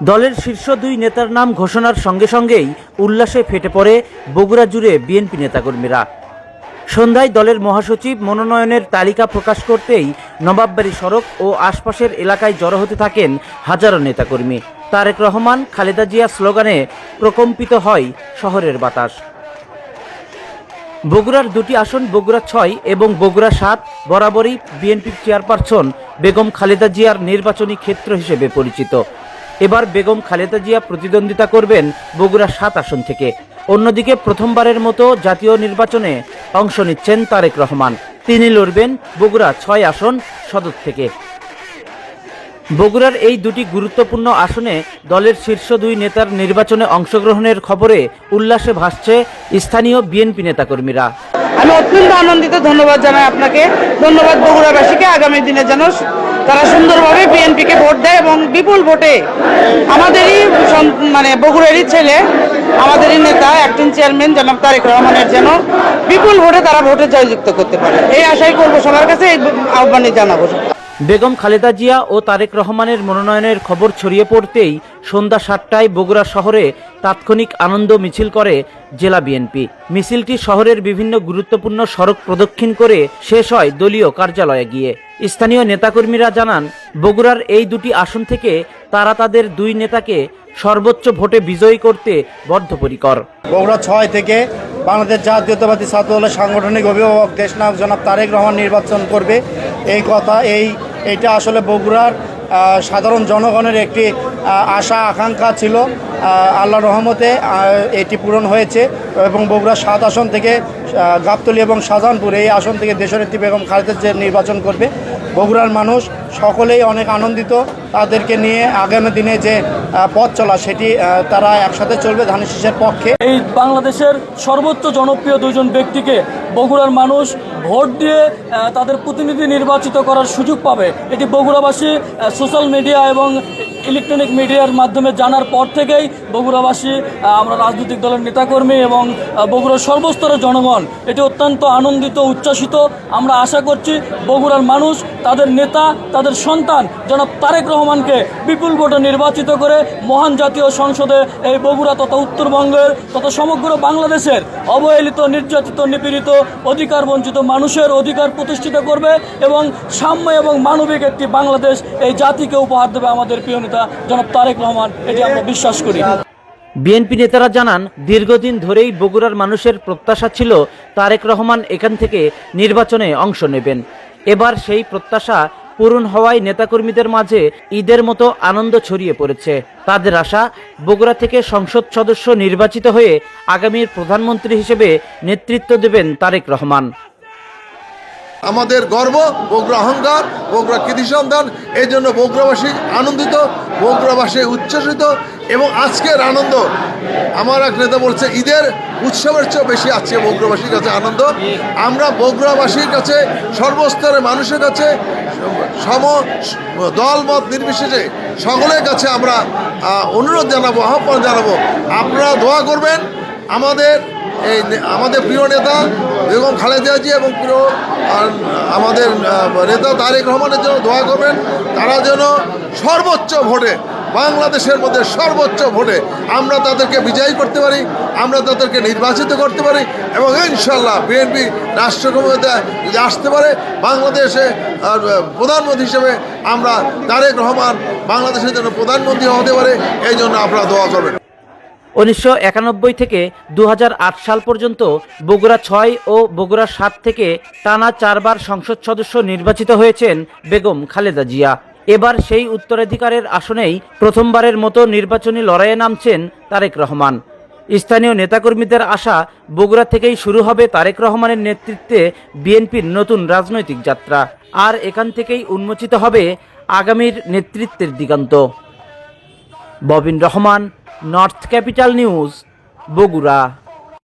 দলের শীর্ষ দুই নেতার নাম ঘোষণার সঙ্গে সঙ্গেই উল্লাসে ফেটে পড়ে বগুড়া জুড়ে বিএনপি নেতাকর্মীরা। সন্ধ্যায় দলের মহাসচিব মনোনয়নের তালিকা প্রকাশ করতেই নবাববাড়ি সড়ক ও আশপাশের এলাকায় জড়ো হতে থাকেন হাজারো নেতাকর্মী। তারেক রহমান, খালেদা জিয়া স্লোগানে প্রকম্পিত হয় শহরের বাতাস। বগুড়ার দুটি আসন বগুড়া ছয় এবং বগুড়া সাত বরাবরই বিএনপির চেয়ারপারসন বেগম খালেদা জিয়ার নির্বাচনী ক্ষেত্র হিসেবে পরিচিত। এবার বেগম খালেদা জিয়া প্রতিদ্বন্দ্বিতা করবেন বগুড়া সাত আসন থেকে। অন্যদিকে প্রথমবারের মতো জাতীয় নির্বাচনে অংশ নিচ্ছেন তারেক রহমান। তিনি লড়বেন বগুড়া ছয় আসন সদর থেকে। বগুড়ার এই দুটি গুরুত্বপূর্ণ আসনে দলের শীর্ষ দুই নেতার নির্বাচনে অংশগ্রহণের খবরে উল্লাসে ভাসছে স্থানীয় বিএনপি নেতাকর্মীরা। আমি অত্যন্ত আনন্দিত, ধন্যবাদ জানাই আপনাকে। ধন্যবাদ বগুড়াবাসীকে। আগামী দিনে যেন তারা সুন্দরভাবে বিএনপিকে ভোট দেয় এবং বিপুল ভোটে আমাদেরই মানে বগুড়ারই ছেলে, আমাদেরই নেতা অ্যাক্টিং চেয়ারম্যান জনাব তারেক রহমানের যেন বিপুল ভোটে তারা ভোটে জয়যুক্ত করতে পারে। এই আশাই করব সবার কাছে, এই আহ্বানে জানাব। বেগম খালেদা জিয়া ও তারেক রহমানের মনোনয়নের খবর ছড়িয়ে পড়তেই সন্ধ্যা সাতটায় বগুড়া শহরে তাৎক্ষণিক আনন্দ মিছিল করে জেলা বিএনপি। মিছিলটি শহরের বিভিন্ন গুরুত্বপূর্ণ সড়ক প্রদক্ষিণ করে শেষ হয় দলীয় কার্যালয়ে গিয়ে। স্থানীয় নেতাকর্মীরা জানান, বগুড়ার এই দুটি আসন থেকে তারা তাদের দুই নেতাকে সর্বোচ্চ ভোটে বিজয়ী করতে বদ্ধপরিকর। বগুড়া ছয় থেকে বাংলাদেশ জাতীয়তাবাদী ছাত্র দলের সাংগঠনিক অভিভাবক দেশনায়ক জনাব তারেক রহমান নির্বাচন করবে। এই কথা, এই এটা আসলে বগুড়ার সাধারণ জনগণের একটি আশা, আকাঙ্ক্ষা ছিল আল্লাহ রহমতে এটি পূরণ হয়েছে এবং বগুড়া সাত আসন থেকে গাবতলি এবং শাহজাহানপুর এই আসন থেকে দেশনেত্রী বেগম খালেদের যে নির্বাচন করবে। বগুড়ার মানুষ সকলেই অনেক আনন্দিত তাদেরকে নিয়ে আগামী দিনে যে পথ চলা সেটি তারা একসাথে চলবে ধানের শীষের পক্ষে। এই বাংলাদেশের সর্বোচ্চ জনপ্রিয় দুজন ব্যক্তিকে বগুড়ার মানুষ ভোট দিয়ে তাদের প্রতিনিধি নির্বাচিত করার সুযোগ পাবে। এটি বগুড়াবাসী সোশ্যাল মিডিয়া এবং ইলেকট্রনিক মিডিয়ার মাধ্যমে জানার পর থেকেই বগুড়াবাসী আমরা রাজনৈতিক দলের নেতাকর্মী এবং বগুড়ার সর্বস্তরের জনগণ। এটি অত্যন্ত আনন্দিত, উচ্ছ্বাসিত। আমরা আশা করছি বগুড়ার মানুষ, তাদের নেতা, তাদের সন্তান জনাব তারেক রহমানকে বিপুল ভোটে নির্বাচিত করে মহান জাতীয় সংসদে এই বগুড়া তথা উত্তরবঙ্গের তথা সমগ্র বাংলাদেশের অবহেলিত, নির্যাতিত, নিপীড়িত, অধিকার বঞ্চিত মানুষের অধিকার প্রতিষ্ঠিত করবে এবং সাম্য এবং মানবিক একটি বাংলাদেশ এই জাতিকে উপহার দেবে আমাদের প্রিয় নেতা জনাব তারেক রহমান। এটি আমরা বিশ্বাস করি। বিএনপি নেতারা জানান, দীর্ঘদিন ধরেই বগুড়ার মানুষের প্রত্যাশা ছিল তারেক রহমান এখান থেকে নির্বাচনে অংশ নেবেন। এবার সেই প্রত্যাশা পূরণ হওয়ায় নেতাকর্মীদের মাঝে ঈদের মতো আনন্দ ছড়িয়ে পড়েছে। তাদের আশা, বগুড়া থেকে সংসদ সদস্য নির্বাচিত হয়ে আগামীর প্রধানমন্ত্রী হিসেবে নেতৃত্ব দেবেন তারেক রহমান। আমাদের গর্ব, বগুড়া অহংকার, বগুড়া কৃতি সন্তান, এই জন্য বগুড়াবাসী আনন্দিত, বগুড়াবাসী উচ্ছ্বসিত এবং আজকের আনন্দ, আমার এক নেতা বলছে, ঈদের উৎসবের চেয়েও বেশি আজকে বগুড়াবাসীর কাছে আনন্দ। আমরা বগুড়াবাসীর কাছে, সর্বস্তরের মানুষের কাছে, সম, দল, মত নির্বিশেষে সকলের কাছে আমরা অনুরোধ জানাব, আহ্বান জানাব। আপনারা দোয়া করবেন আমাদের এই আমাদের প্রিয় নেতা বেগম খালেদা জি এবং প্রিয় আমাদের নেতা তারেক রহমানের জন্য দোয়া করবেন। তারা যেন সর্বোচ্চ ভোটে, বাংলাদেশের মধ্যে সর্বোচ্চ ভোটে আমরা তাদেরকে বিজয়ী করতে পারি, আমরা তাদেরকে নির্বাচিত করতে পারি এবং ইনশাল্লাহ বিএনপি রাষ্ট্র ক্ষমতায় যদি আসতে পারে, বাংলাদেশে প্রধানমন্ত্রী হিসেবে আমরা তারেক রহমান বাংলাদেশের জন্য প্রধানমন্ত্রী হতে পারে, এই জন্য আপনারা দোয়া করবেন। উনিশশো একানব্বই থেকে দু হাজার আট সাল পর্যন্ত বগুড়া ছয় ও বগুড়া সাত থেকে টানা চারবার সংসদ সদস্য নির্বাচিত হয়েছেন বেগম খালেদা জিয়া। এবার সেই উত্তরাধিকারের আসনেই প্রথমবারের মতো নির্বাচনী লড়াইয়ে নামছেন তারেক রহমান। স্থানীয় নেতাকর্মীদের আশা বগুড়া থেকেই শুরু হবে তারেক রহমানের নেতৃত্বে বিএনপির নতুন রাজনৈতিক যাত্রা। আর এখান থেকেই উন্মোচিত হবে আগামীর নেতৃত্বের দিগন্ত। Bobin Rahman North Capital News Bogura.